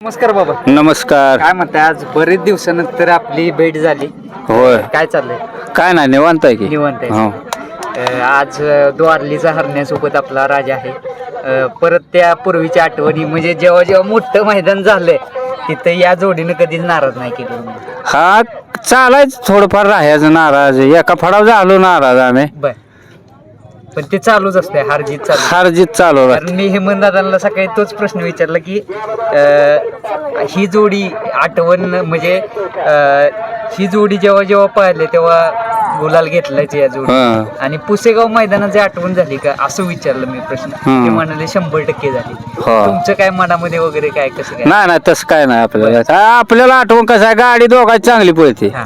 नमस्कार बाबा. नमस्कार. काय म्हणताय आज बरेच दिवसानंतर आपली भेट झाली. होय. काय चाललंय? काय नाही निवांत आहे की. निवांत आहे. हो. आज अं, द्वारलीचा हरण्यासोबत आपला राजा आहे. अं, परत त्या पूर्वीच्या आठवणी म्हणजे जेव्हा जेव्हा मोठं मैदान झालंय तिथं या जोडीनं कधीच नाराज नाही केलं हा चालायच थोडंफार राहायचं नाराज. एका फडाव झालो नाराज आम्ही. बर. पण ते चालूच असतंय हारजीत चालू हार जीत चालू राहते. कारण मी हेमंत दादांना सकाळी तोच प्रश्न विचारला की अं, ही जोडी आठवण म्हणजे अं, ही जोडी जेव्हा जेव्हा पाहिले तेव्हा गुलाल घेतलाच या जोडी हा. आणि पुसेगाव मैदानाची आठवण झाली का असं विचारलं मी प्रश्न हम्म. ते म्हणाले शंभर टक्के झाली हा. तुमचं काय मनामध्ये वगैरे काय कसं काय नाही नाही तसं काय नाही आपल्याला आपल्याला आठवण कसं आहे गाडी दोघांची चांगली पळते हा.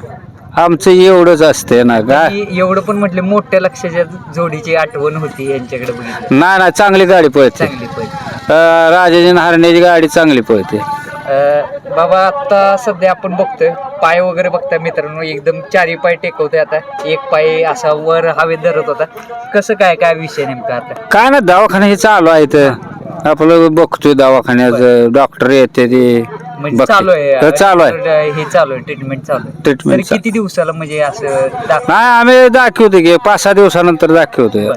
आमचं एवढंच असते ना का? की एवढं पण म्हटलं मोठ्या लक्षाच्या जोडीची आठवण होती यांच्याकडे बघितली. नाही नाही चांगली गाडी पळते. चांगली पण अं, राजाजी हरण्याची गाडी चांगली पळते. अ, बाबा आता सध्या आपण बघतोय पाय वगैरे बघताय मित्रांनो एकदम चारी पाय टेकवतोय आता. एक पाय असा वर हवेत धरत होता. कसं काय काय विषय नेमका आता? काय ना दवाखाना हे चालू आहे इथं. आपलं बघतोय दवाखान्यात डॉक्टर येते ते. म्हणजे. चालू आहे. हो, चालू आहे. हे चालू आहे ट्रीटमेंट चालू आहे. Treatment तरी चालू. किती दिवसाला म्हणजे असं दाखव नाही आम्ही दाखवतो की पाच सहा दिवसानंतर दाखवतोय.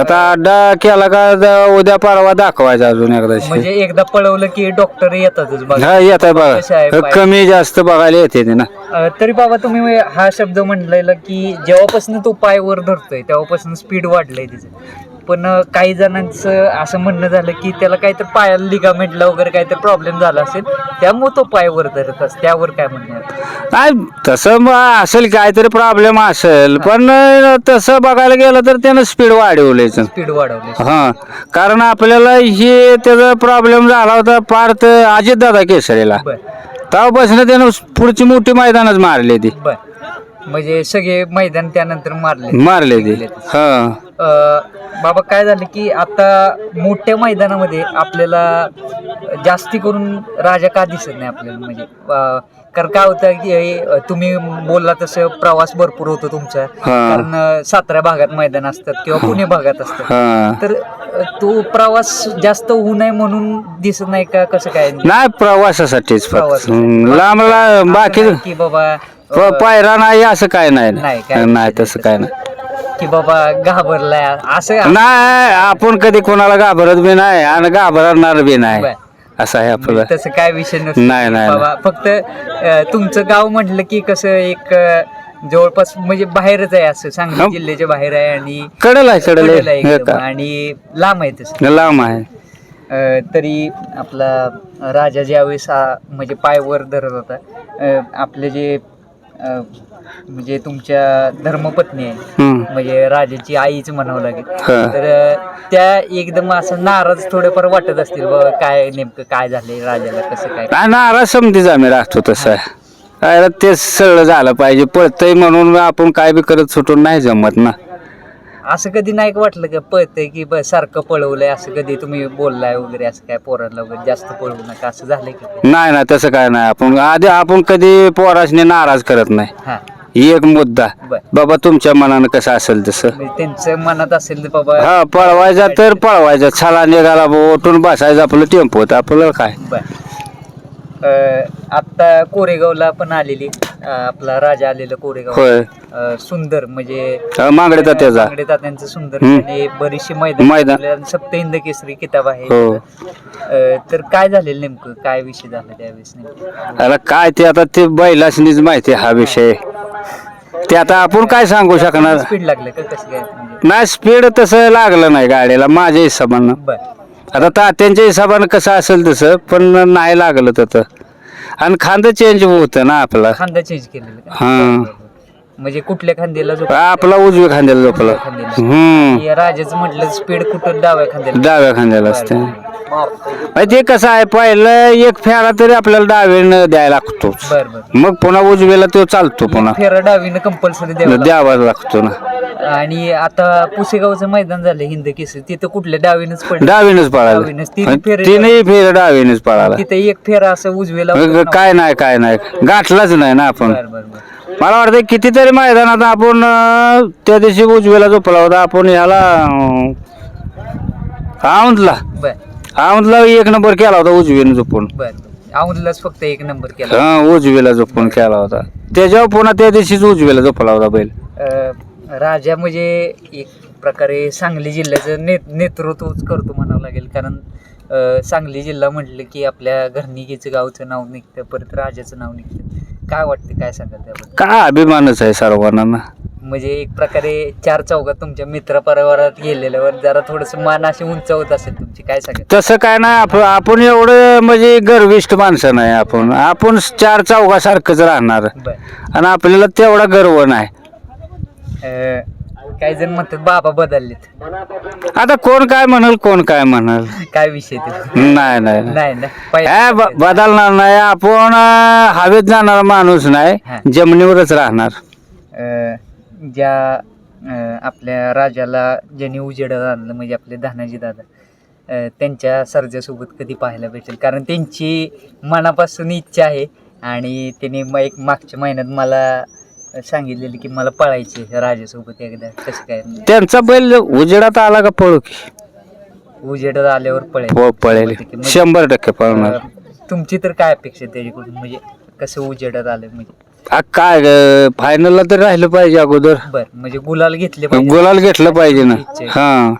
आता अड्डा केला का द- उद्या परवा दाखवायचा अजून एकदा म्हणजे एकदा पळवलं की डॉक्टर येतातच बघा. हा येत आहे कसं आहे बघा पाय? कमी जास्त बघायला येते ते ना. अ, तरी बाबा तुम्ही हा शब्द म्हणलेला की जेव्हापासून तो पाय वर धरतोय तेव्हापासून स्पीड वाढलंय तिचं. पण काही जणांचं असं म्हणणं झालं की त्याला काहीतरी पायाला लिगामेंटला वगैरे काहीतरी प्रॉब्लेम झाला असेल त्यामुळे तो पाय वर धरत असतो त्यावर काय म्हणणं आहे? नाही तसं मग असेल काहीतरी प्रॉब्लेम असेल पण तसं बघायला गेलं तर त्यानं स्पीड वाढवलीच स्पीड वाढवली. हा कारण आपल्याला हे त्याचा प्रॉब्लेम झाला होता पार तर अजित दादा केसरीला तेव्हापासून त्यानं पुढची मोठी मैदानच मारली ती. बर. म्हणजे सगळे मैदान त्यानंतर मारले. मारले ते. हा. अ, बाबा काय झालं की आता मोठ्या मैदानामध्ये आपल्याला जास्ती करून राजा का दिसत नाही आपल्याला? म्हणजे अ, कारण काय होतं की हे, तुम्ही बोलला तसं प्रवास भरपूर होतो तुमचा. कारण अ, सातारा भागात मैदान असतात किंवा पुणे भागात असतात. हा. तर अ, तो प्रवास जास्त होऊ नये म्हणून दिसत नाही का? कसं काय? नाही प्रवासासाठीच फक्त. प्रवासासाठी. हम्म, बाकी की बाबा प- पायरा नाही असं काय नाही. नाही, काय नाही तसं काय नाही. की बाबा घाबरलाय असं नाही आपण कधी कोणाला घाबरत बी नाही आणि घाबरणार बी नाही. असं आहे आपलं. तसं काय विषय नसतो. नाही, नाही, बाबा फक्त अ, तुमचं गाव म्हटलं की कसं एक अ, जवळपास म्हणजे बाहेरच आहे असं. सांगली हा. जिल्ह्याच्या बाहेर आहे आणि कडल आहे कडल कडेला आहे आहे. एकदम. का? आणि लांब आहे तसं. लांब आहे. अ, तरी आपला राजा ज्यावेळेस हा म्हणजे पाय वर धरत होता अ, आपले जे म्हणजे तुमच्या धर्मपत्नी आहे. म्हणजे राजाची आईच म्हणावं लागेल. हा. तर त्या एकदम असं नाराज थोडेफार वाटत असतील बाबा काय नेमकं काय झालंय राजाला कसं काय? नाही नाराज समधीच आम्ही राहतो तसं. आहे काय ते सरळ झालं पाहिजे पळतंय म्हणून आपण काय बी करत सुटून नाही जमत ना. असं कधी नाही वाटलं का पळतंय की बस सारखं पळवलंय असं कधी तुम्ही बोललाय वगैरे असं काय पोरांना वगैरे जास्त पळवू नका असं झालंय की नाही ना तसं काय नाही. आपण आधी आपण कधी पोरासने नाराज करत नाही. हा. एक मुद्दा. बर. बाबा तुमच्या मनानं कसं असेल तसं? म्हणजे त्यांचं मनात असेल तर बाबा हा पळवायचा तर पळवायचा. छाला निघाला बुवा, उठून बसायचं आपलं टेम्पोत. आपलं काय? बर. अं, आत्ता कोरेगावला पण आलेली. आपला राजा आलेला कोरेगाव. होय. अं, सुंदर म्हणजे मांगडे तात्याचा. बांगडे तात्यांचं सुंदर हम्म. आणि बरीचशी मैदान मैदान. आपल्याला सप्त हिंद केसरी किताब आहे. हो. अं, तर काय झालेलं नेमकं? काय विषय झाला त्यावेळेस नेमकं? अरे काय ते आता ते बैलासनीच माहिती हा विषय. ते आता आपण काय सांगू शकणार? स्पीड लागलं का? कसं काय म्हणजे? नाही स्पीड तसं लागलं नाही गाडीला माझ्या हिशोबानं. बर. आता तात्यांच्या हिशोबानं कसं असेल तसं पण नाही लागलं तसं. आणि खांद चेंज होतं ना आपला. खांदा चेंज केलेलं. हा. म्हणजे कुठल्या खांद्याला जो आपला उजव्या खांद्याला झोपला. हम्म. राजाचं म्हटलं स्पीड कुठं डाव्या खांद्याला? डाव्या खांद्याला असते. मग ते कसं आहे पहिलं एक फेरा तरी आपल्याला डावीनं द्यायला लागतो बर बर. मग पुन्हा उजव्याला तो चालतो पुन्हा. फेरा डावीनं कंपल्सरी द्यावं लागतं. द्यावा लागतो ना. आणि आता पुसेगावचं मैदान झालं हिंद केसरी. तिथं कुठल्या डावीनच पडलं? डावीनच डावीनच. तीन पळाला फेरे- तीनही फेर डावीनच पळाला. तिथं एक फेरा असं उजवेला काय नाही काय नाही. गाठलाच नाही ना आपण. बर बर बर. मला वाटतं कितीतरी मैदानात आपण त्या दिवशी उजव्याला झोपला होता. आपण ह्याला औंधला आमला एक नंबर केला होता उजवीने झोपून. औंधलाच फक्त एक नंबर केला. हा उजवीला झोपून केला होता. त्याच्यावर पुन्हा त्या दिवशीच उजवीला झोपला होता बैल. राजा म्हणजे एक प्रकारे सांगली जिल्ह्याचं ने नेतृत्वच करतो म्हणावं लागेल. कारण सांगली जिल्हा म्हटलं की आपल्या घरनिकीचं गावचं नाव निघतं परत राजाचं नाव निघतं. काय वाटतं काय सांगाल त्याबद्दल? काय अभिमानच आहे सर्वांना म्हणजे एक प्रकारे चार चौकात तुमच्या मित्र परिवारात गेलेल्यावर जरा थोडस मान अशी उंचावत असेल तुमची काय सांगाल? तसं काय नाही आपण आपण एवढं म्हणजे गर्विष्ठ माणसं नाही आपण. आपण चार चौघासारखंच राहणार. बर. आणि आपल्याला तेवढा गर्व नाही. अं, काही जण म्हणतात बाबा बदललेत. आता कोण काय म्हणाल कोण काय म्हणाल? काय विषय ते नाही नाही नाही. नाही ना काय ब- बदलणार नाही. आपण अं, हवेत जाणारा माणूस हा. नाही जमिनीवरच राहणार. अं, ज्या अं, आपल्या राजाला ज्यांनी उजेड आणलं म्हणजे आपले धनाजी दादा अं, त्यांच्या सर्जासोबत कधी पाहायला भेटेल? कारण त्यांची मनापासून इच्छा आहे आणि त्यांनी म एक मागच्या महिन्यात मला सांगितलेलं की मला पळायचे राजासोबत एकदा. कसं काय? त्यांचा बैल उजेडात आला का पळू की? उजेड आल्यावर पळेल. हो पळेल. शंभर टक्के पळणार. तुमची तर काय अपेक्षा आहे त्याच्याकडून? म्हणजे कसं उजेडात आलं म्हणजे? आ, काय फायनलला तर राहिलं पाहिजे अगोदर. बर म्हणजे गुलाल घेतले पाहिजे. गुलाल घेतलं पाहिजे ना. हा.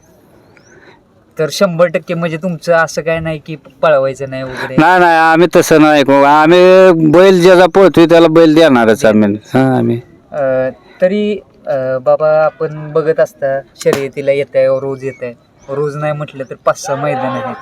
तर शंभर टक्के म्हणजे तुमचं असं काय नाही की पळवायचं नाही वगैरे? नाही नाही आम्ही तसं नाही करू. आम्ही बैल ज्याचा पळतोय त्याला बैल देणारच आम्ही. हा आम्ही. अं, तरी अं, बाबा आपण बघत असता शर्यतीला येत आहे रोज येत आहे. रोज नाही म्हटलं तर पाच सहा मैदान आहेत.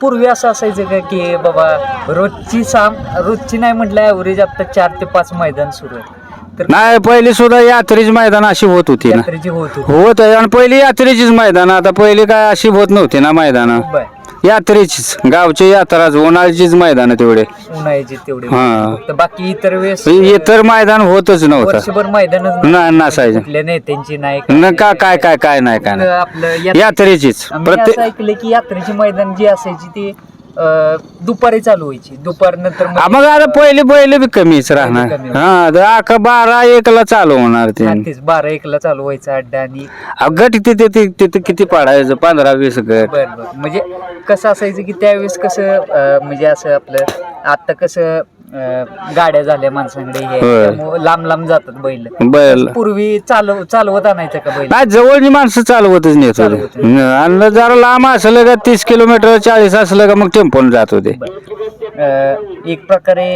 पूर्वी असं असायचं का की बाबा रोजची साम रोजची नाही म्हटलं ॲव्हरेज आता चार ते पाच मैदान सुरू आहे तर नाही पहिली सुद्धा यात्रेची मैदान अशी होत होती ना. यात्रेची होत होती. होत आहे आणि पहिली यात्रेचीच मैदान आता पहिली काय अशी होत नव्हती ना मैदान. बर. यात्रेचीच गावची यात्राच उन्हाळ्याचीच मैदान तेवढे. उन्हाळ्याची तेवढे. हा. तर बाकी इतर वेळेस इतर मैदान होतच नव्हतं. वर्षभर मैदानच ना नसायचं. कुठल्या नेत्यांची नाही न का काय काय काय नाही काय नाही. आपलं यात- यात्रेचीच. प्रत्येक ऐकलं की यात्रेची मैदान जी असायची ती दुपारी चालू व्हायची. दुपार नंतर हा, मग आता पहिले पहिले बी कमीच राहणार. कमी. हा तर अख्खा बारा एकला चालू होणार ते. तेच बारा एकला चालू व्हायचा अड्डा आणि अहो, गट तिथे तिथे किती पाडायचं? पंधरा वीस गट. बर बर. म्हणजे कसं असायचं की त्यावेळेस कसं अं, म्हणजे असं आपलं आता कसं अं, गाड्या झाल्या माणसांकडे हे होय. त्यामुळं लांब लांब जातात बैल. बैल. पूर्वी चालव चालवत आणायचं का बैल? नाही जवळची माणसं चालवतच नेत होते. आणि जरा लांब असलं का तीस किलोमीटर चाळीस असलं का मग टेम्पोन जात होते. अं, एक प्रकारे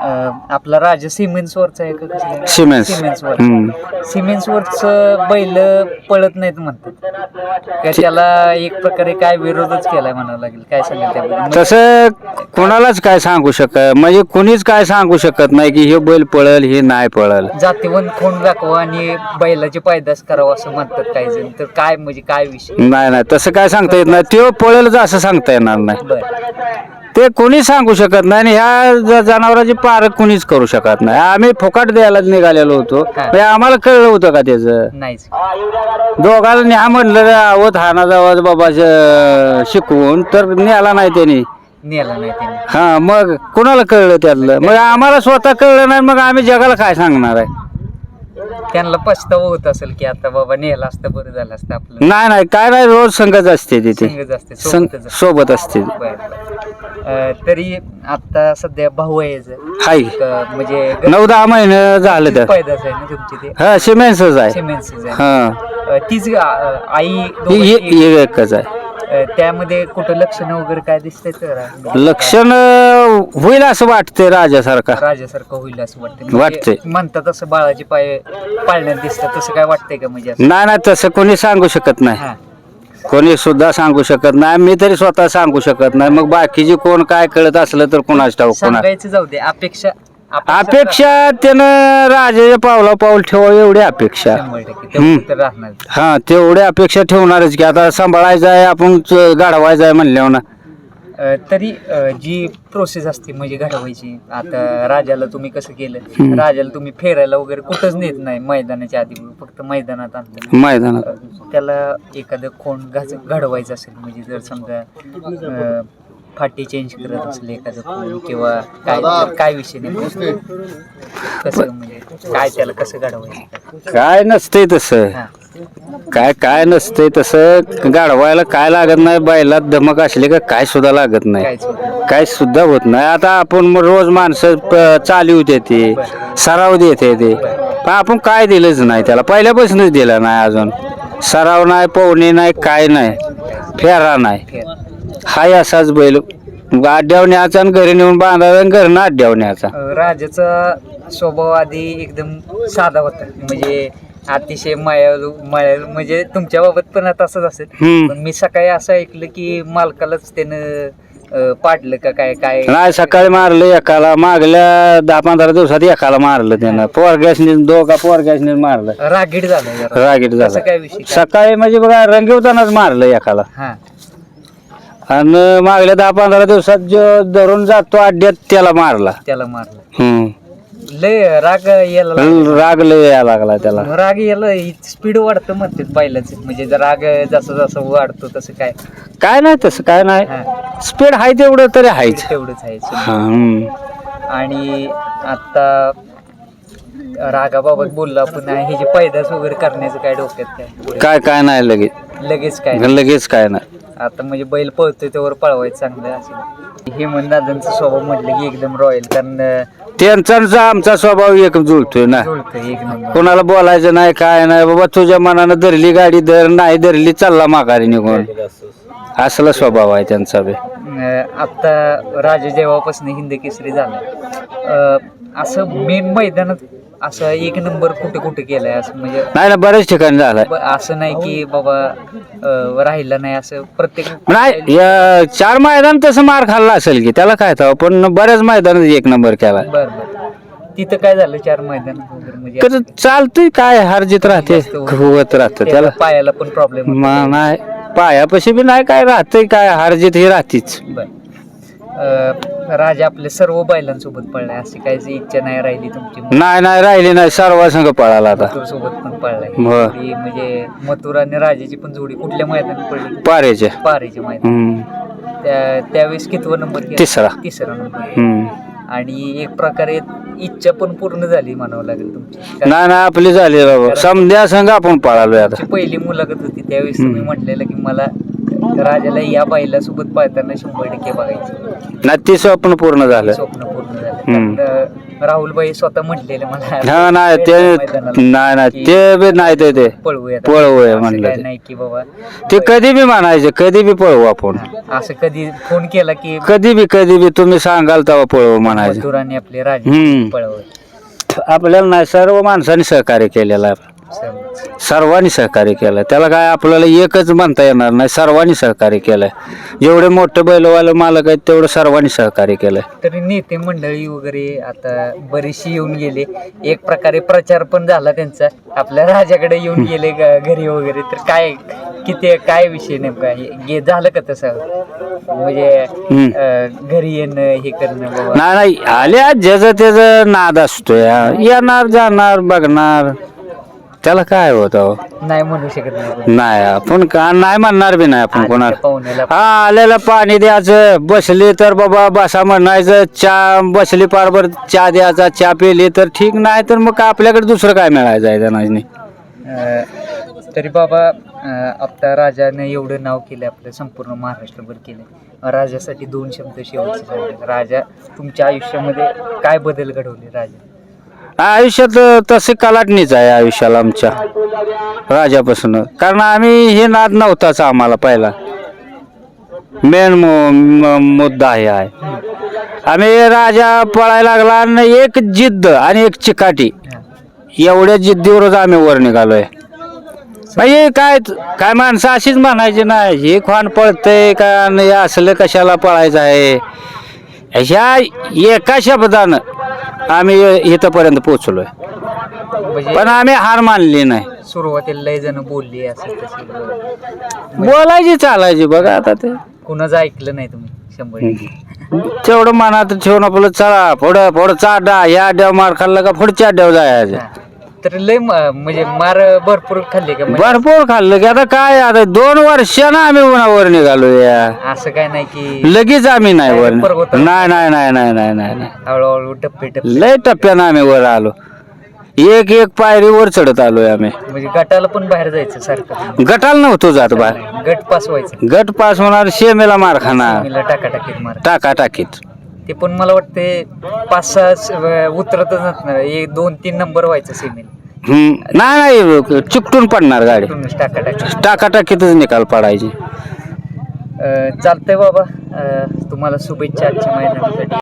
अं, आपला राजा सिमेंट्सवरचा आहे का कसं सिमेंट्स सिमेंट्सवर हम्म. सिमेंट्सवरच बैल पळत नाहीत म्हणतात. का त्याला एक प्रकारे काय विरोधच केलाय म्हणावं लागेल? काय सांगाल त्याबद्दल? म्हणजे तसं कोणालाच काय सांगू शकत म्हणजे कोणीच काय सांगू शकत नाही की हे बैल पळल हे नाही पळल. जातीवंत खोंड दाखवा आणि बैलाची पायदास करावं असं म्हणतात काही जण. तर काय म्हणजे काय विषय? नाही नाही तसं काय सांगता येत नाही. तो पळेलच असं सांगता येणार नाही. बर. ते कोणी सांगू शकत नाही आणि ह्या ज- जनावरांची पारख कोणीच करू शकत नाही. आम्ही फुकाट द्यायला निघालेलो होतो. हा. म्हणजे आम्हाला कळलं होतं का त्याचं? नाहीच. दोघाला न्या म्हणलं आवत हाना जावा बाबा श- शिकवून. तर न्याला नाही त्यांनी. नेला नाही त्यांनी. हा मग कुणाला कळलं त्यातलं? मग आम्हाला स्वतः कळलं नाही मग आम्ही जगाला काय सांगणार आहे? त्यांना पछतावा होत असेल की आता बाबा नेला असतं बरं झालं असतं आपलं. नाही नाही काय नाही रोज संगत असते तिथे. असते. सोबत असते. बर, बर. अं, तरी आता सध्या भाऊ आहे याचं. हाय. म्हणजे नऊ दहा महिने झाले तर. पैदास आहे ना तुमची ते? हा सिमेंटच आहे. आहे. हा. अं, तीच अं, आई ही ही- ही एकच आहे. अं, त्यामध्ये कुठं लक्षणं वगैरे काय दिसतंय तर लक्षण होईल असं वाटतंय राजासारखा. राजासारखं होईल असं वाटतं वाटतंय. म्हणतात असं बाळाची पाय पाळण्यात दिसतात. तसं काय वाटतंय का म्हणजे असं? नाही नाही तसं कोणी सांगू शकत नाही. हा. कोणी सुद्धा सांगू शकत नाही. मी तरी स्वतः सांगू शकत नाही. मग बाकीची कोण काय कळत असलं तर कोणाच ठाऊक कोणा सांगायचं जाऊ दे. अपेक्षा अपेक्षा त्यानं राजाच्या पावला पाऊल ठेवा एवढी अपेक्षा. शंभर टक्के. तेवढं तर राहणार हा तेवढी अपेक्षा ठेवणारच की आता सांभाळायचं आहे आपण च- गाढवायचं आहे म्हणल्यावर ना. अं, तरी अं, जी प्रोसेस असते म्हणजे घडवायची आता राजाला तुम्ही कसं केलं? राजाला तुम्ही फेरायला वगैरे कुठंच नेत नाही मैदानाच्या आधी फक्त मैदानात आणलं. मैदानात. त्याला एखादं कोण घडवायचं असेल म्हणजे जर समजा अं, फाटी चेंज करत असेल एखादं कोण किंवा काय काय विषय नाही. कसं म्हणजे काय त्याला कसं घडवायचं? काय नसतंय तसं. हा. काय काय नसतंय तसं. गाढवायला काय लागत नाही? बैलात धमक असली का काय सुद्धा लागत नाही. होत. काय सुद्धा होत नाही. आता आपण मग रोज माणसं प- चालू देते सराव देते ते. पण आपण काय दिलंच नाही त्याला. पहिल्यापासूनच दिलं नाही अजून. सराव नाही पोहणे नाही काय नाही. फेरा नाही. फेर. हाय असाच बैल. अड्ड्यावर न्यायचा आणि घरी नेऊन बांधायचा आणि घरनं अड्ड्यावर न्यायचा अं, राजाचा स्वभाव आधी एकदम साधा होता. म्हणजे अतिशय मायाळू मायाळू म्हणजे तुमच्या बाबत पण आता असंच असेल. हम्म. पण मी सकाळी असं ऐकलं की मालकालाच त्यानं अं, पाडलं का काय काय? नाही सकाळी मारलं एकाला. मागल्या दहा पंधरा दिवसात एकाला मारलं त्यानं. पोरग्यासनी दोघा पोरग्यासनी मारलं. रागीट झालं जरा. रागीट कसं झालं. काय विषय? काय? सकाळी म्हणजे बघा रंगवतानाच मारलं एकाला. हा. आणि मागल्या दहा पंधरा दिवसात जो धरून जातो अड्ड्यात त्याला मारला. त्याला मारलं. हम्म. लय राग यायला लागला. राग लय यायला लागला त्याला. राग यायला स्पीड वाढतं म्हणते पहिल्याच. म्हणजे जर राग जसं जसं वाढतो तसं काय? काय नाही तसं काय नाही. हा. स्पीड आहे तेवढं तरी आहेच तेवढंच आहे हा, हम्म. आणि आता रागाबाबत बोललो आपण. हे जे पैदास वगैरे करण्याचं काय डोक्यात काय? काय काय नाही लगेच. लगेच काय. लगेच काय नाही. आता म्हणजे बैल पळतोय त्यावर पळवायचं चांगलं असं हेमंत दादांचा स्वभाव म्हटलं की एकदम रॉयल कारण अं, त्यांचा आणि आमचा स्वभाव एक जुळतोय ना. जुळतंय एक नंबर. कोणाला बोलायचं नाही काय नाही बाबा तुझ्या मनानं धरली गाडी धर नाही धरली चालला माघारी निघून. असला स्वभाव आहे त्यांचा बी. अं, आता राजा जेव्हापासून हिंद केसरी झाला अं, असं मेन मैदानात असं एक नंबर कुठे कुठे केलाय असं म्हणजे नाही ना बऱ्याच ठिकाणी झालाय. ब- असं नाही की बाबा अं, राहिलं नाही असं प्रत्येक नाही या चार मैदान तसं मार खाल्ला असेल की त्याला काय तर पण बऱ्याच मैदानात एक नंबर केला बर बर. तिथं काय झालं चार मैदान? म्हणजे कसं चालतंय काय हारजीत राहते होत. राहतं त्याला त्याला. पायाला पण प्रॉब्लेम मा- नाही पायापाशी बी नाही काय राहतंय काय हारजीत ही राहतीच. बर. राजा आपले सर्व बैलांसोबत पळलाय अशी काही इच्छा नाही राहिली तुमची? नाही नाही राहिली नाही. सर्व संघ पळाला आता. मथुर सोबत पण पळलाय. म्हणजे मथुर आणि राजाची पण जोडी कुठल्या मैदानात पडली? पारेचे पारेच्या मैदान हम्म. त्या त्यावेळेस कितवा नंबर केला? तिसरा. तिसरा नंबर. हम्म. आणि एक प्रकारे इच्छा पण पूर्ण झाली म्हणावं लागेल तुमची. कारण नाही नाही आपली झाली बाबा समध्या संघ आपण पळालोय आता. तुमची पहिली मुलाखत होती. त्यावेळेस तुम्ही म्हटलेलं की मला राजाला या बाईला सोबत पाळताना शंभर टक्के बघायचं. नाही ती स्वप्न पूर्ण झालं. स्वप्न पूर्ण झालं. हम्म. कारण, अं, राहुलबाई स्वतः म्हटलेलं मला. हा नाही ते नाही नाही ते बी नाही ते ते. पळवूया असं म्हणलं काय ते. नाही की बाबा. ते कधी बी म्हणायचे कधी बी पळवू आपण. असं कधी फोन केला की कधी बी कधी बी तुम्ही सांगाल तेव्हा पळवू म्हणायचं. मथुराने आपले राजे हम्म. आपल्याला नाही सर्व माणसांनी सहकार्य केलेलं आहे. सर्वांनी सहकार्य केलं. त्याला काय आपल्याला एकच म्हणता येणार नाही सर्वांनी सहकार्य केलंय. जेवढे मोठे बैलवाले मालक आहेत तेवढं सर्वांनी सहकार्य केलंय. तरी नेते मंडळी वगैरे आता बरीचशी येऊन गेले. एक प्रकारे प्रचार पण झाला त्यांचा. आपल्या राजाकडे येऊन गेले ग- घरी वगैरे. तर काय किती काय विषय नेमका? हे- हे झालं का तसं? म्हणजे हम्म. अं, घरी येणं हे करणं बाबा? नाही नाही आल्या ज्याचं त्याचं नाद असतोय. येणार जाणार बघणार. त्याला काय होत नाही म्हणू शकत नाही आपण. नाही आपण का नाही म्हणणार बी नाही आपण कोणाला. हा आलेलं पाणी द्यायचं बसली तर बाबा बसा म्हणायचं चहा बसली पारभर चहा द्यायचा चहा पिली तर ठीक नाही तर मग आपल्याकडे दुसरं काय मिळायचं आहे त्यांना अं, तरी बाबा अं, आता राजाने एवढं नाव केलं आपलं संपूर्ण महाराष्ट्रभर केलं. राजासाठी दोन शब्द शेवटचे सांगा. राजा तुमच्या आयुष्यामध्ये काय बदल घडवले राजा? आयुष्यात तसे कलाटणीच आहे आयुष्याला आमच्या राजापासून. कारण आम्ही हे नाद नव्हताच आम्हाला पहिला. मेन मुद्दा हे आहे. आम्ही राजा पळायला लागला आणि एक जिद्द आणि एक चिकाटी. एवढ्या जिद्दीवरच आम्ही वर निघालोय. म्हणजे काय काय माणसं अशीच म्हणायची नाही. हे खान पळतंय का असलं कशाला पळायचं आहे? ह्या एका शब्दानं आम्ही इथंपर्यंत पोचलोय म्हणजे पण आम्ही हार मानली नाही. सुरुवातीला लय जण बोलली असं बोलायची चालायची बघा आता ते. कुणाचं ऐकलं नाही तुम्ही? शंभर टक्के. तेवढं मनात ठेवून आपलं चला पुढं पुढं चाड्या या डेव मार खाल्ला का पुढच्या डेव जायचं. तर लय म- म्हणजे मार भरपूर खाल्ले का म्हणजे? भरपूर खाल्लं की आता काय आता दोन वर्षानं आम्ही उन्हावर निघालो या. असं काय नाही की लगेच आम्ही नाही वर पर्वत. नाही नाही नाही नाही नाही नाही नाही. हळूहळू टप्पे टप्पे. लय टप्प्यानं आम्ही वर आलो. एक एक पायरी वर चढत आलोय आम्ही. म्हणजे गटाला पण बाहेर जायचं सारखं? गटाला नव्हतो जात बाहेर गट पास व्हायचं. गट पास होणार शेमेला मार खाणार. मीला टाका टाकीत मार. टाका टाकीत ते पण मला वाटते पाच सहा उतरतच नसणार. एक दोन तीन नंबर व्हायचं हम्म, नाही नाही चिकटून पडणार गाडी. टाका टाकी टाका टाकीतच निकाल पडायची. चालतंय बाबा. अं, तुम्हाला शुभेच्छा आजच्या मैदानासाठी.